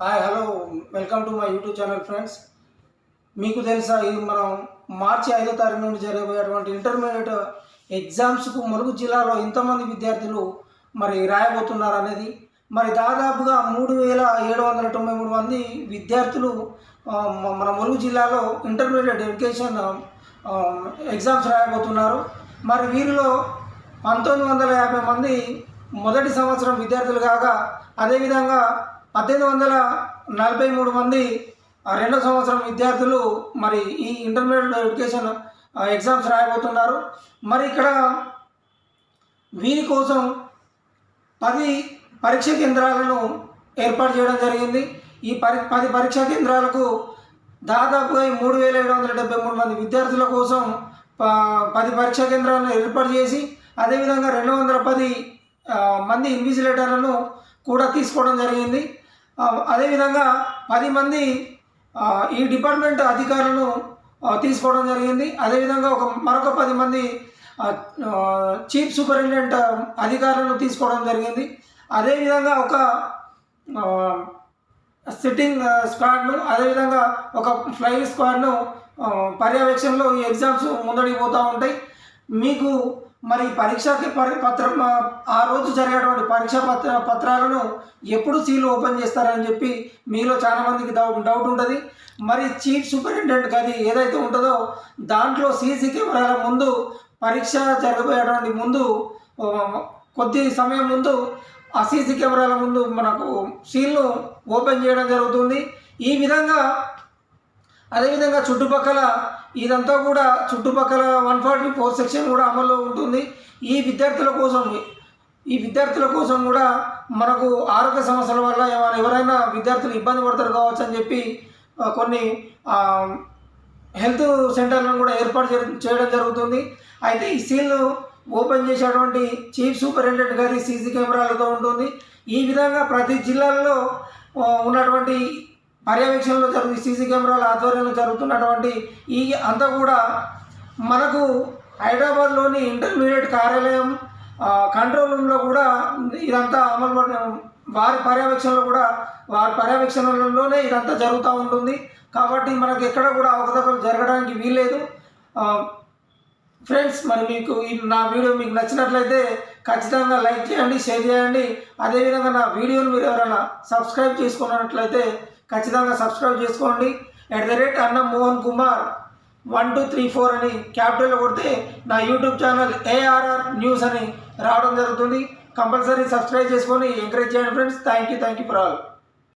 Hi hello welcome to my YouTube channel friends మీకు తెలుసా ఇది మనం మార్చి ఐదో తారీఖు నుండి జరగబోయేటువంటి ఇంటర్మీడియట్ ఎగ్జామ్స్కు ములుగు జిల్లాలో ఇంతమంది విద్యార్థులు మరి రాయబోతున్నారు అనేది. మరి దాదాపుగా మూడు వేల ఏడు వందల తొంభై మూడు మంది విద్యార్థులు మన ములుగు జిల్లాలో ఇంటర్మీడియట్ ఎడ్యుకేషన్ ఎగ్జామ్స్ రాయబోతున్నారు. మరి వీరిలో పంతొమ్మిది వందల యాభై మంది మొదటి సంవత్సరం విద్యార్థులు కాగా అదేవిధంగా పద్దెనిమిది వందల నలభై మూడు మంది రెండో సంవత్సరం విద్యార్థులు మరి ఈ ఇంటర్మీడియట్ ఎడ్యుకేషన్ ఎగ్జామ్స్ రాయబోతున్నారు. మరి ఇక్కడ వీరి కోసం పది పరీక్ష కేంద్రాలను ఏర్పాటు చేయడం జరిగింది. ఈ పరి పది పరీక్షా కేంద్రాలకు దాదాపుగా మూడు వేల ఏడు వందల డెబ్బై మూడు మంది విద్యార్థుల కోసం పది పరీక్షా కేంద్రాలను ఏర్పాటు చేసి అదేవిధంగా రెండు వందల పది మంది ఇన్విజిలేటర్లను కూడా తీసుకోవడం జరిగింది. అదేవిధంగా పది మంది ఈ డిపార్ట్మెంట్ అధికారులను తీసుకోవడం జరిగింది. అదేవిధంగా ఒక మరొక పది మంది చీఫ్ సూపరింటెండెంట్ అధికారులను తీసుకోవడం జరిగింది. అదేవిధంగా ఒక సిట్టింగ్ స్క్వాడ్ను అదేవిధంగా ఒక ఫ్లైయింగ్ స్క్వాడ్ను పర్యవేక్షణలో ఈ ఎగ్జామ్స్ ముందడికి పోతూ ఉంటాయి. మీకు మరి పరీక్షకి పత్రం ఆ, రోజు జరిగేటువంటి పరీక్ష పత్ర పత్రాలను ఎప్పుడు సీలు ఓపెన్ చేస్తారని చెప్పి మీలో చాలామందికి డౌట్ డౌట్ ఉంటుంది మరి చీఫ్ సూపరింటెండెంట్ గది ఏదైతే ఉంటుందో దాంట్లో సీసీ కెమెరాల ముందు పరీక్ష జరగబోయేటువంటి ముందు కొద్ది సమయం ముందు ఆ సీసీ కెమెరాల ముందు మనకు సీల్ను ఓపెన్ చేయడం జరుగుతుంది. ఈ విధంగా అదేవిధంగా చుట్టుపక్కల ఇదంతా కూడా చుట్టుపక్కల వన్ ఫార్టీ ఫోర్ సెక్షన్ కూడా అమల్లో ఉంటుంది. ఈ విద్యార్థుల కోసం ఈ విద్యార్థుల కోసం కూడా మనకు ఆరోగ్య సమస్యల వల్ల ఏమైనా ఎవరైనా విద్యార్థులు ఇబ్బంది పడతారు కావచ్చు అని చెప్పి కొన్ని హెల్త్ సెంటర్లను కూడా ఏర్పాటు చేయడం జరుగుతుంది. అయితే ఈ సీల్ను ఓపెన్ చేసేటువంటి చీఫ్ సూపరింటెండెంట్ గారి సీసీ కెమెరాలతో ఉంటుంది. ఈ విధంగా ప్రతి జిల్లాలలో ఉన్నటువంటి పర్యవేక్షణలో జరుగు సీసీ కెమెరాల ఆధ్వర్యంలో జరుగుతున్నటువంటి ఈ అంతా కూడా మనకు హైదరాబాద్లోని ఇంటర్మీడియట్ కార్యాలయం కంట్రోల్ రూమ్లో కూడా ఇదంతా అమలు వారి పర్యవేక్షణలో కూడా వారి పర్యవేక్షణలోనే ఇదంతా జరుగుతూ ఉంటుంది. కాబట్టి మనకు ఎక్కడ కూడా అవకతవకలు జరగడానికి వీల్లేదు. ఫ్రెండ్స్ మరి మీకు నా వీడియో మీకు నచ్చినట్లయితే ఖచ్చితంగా లైక్ చేయండి షేర్ చేయండి. అదేవిధంగా నా వీడియోని మీరు ఎవరైనా సబ్స్క్రైబ్ చేసుకున్నట్లయితే ఖచ్చితంగా సబ్స్క్రైబ్ చేసుకోండి. ఎట్ ద రేట్ అన్న Mohan Kumar one two three four అని క్యాపిటల్లో కొడితే నా యూట్యూబ్ ఛానల్ ఏఆర్ఆర్ న్యూస్ అని రావడం జరుగుతుంది. కంపల్సరీ సబ్స్క్రైబ్ చేసుకొని ఎంకరేజ్ చేయండి friends thank you thank you for all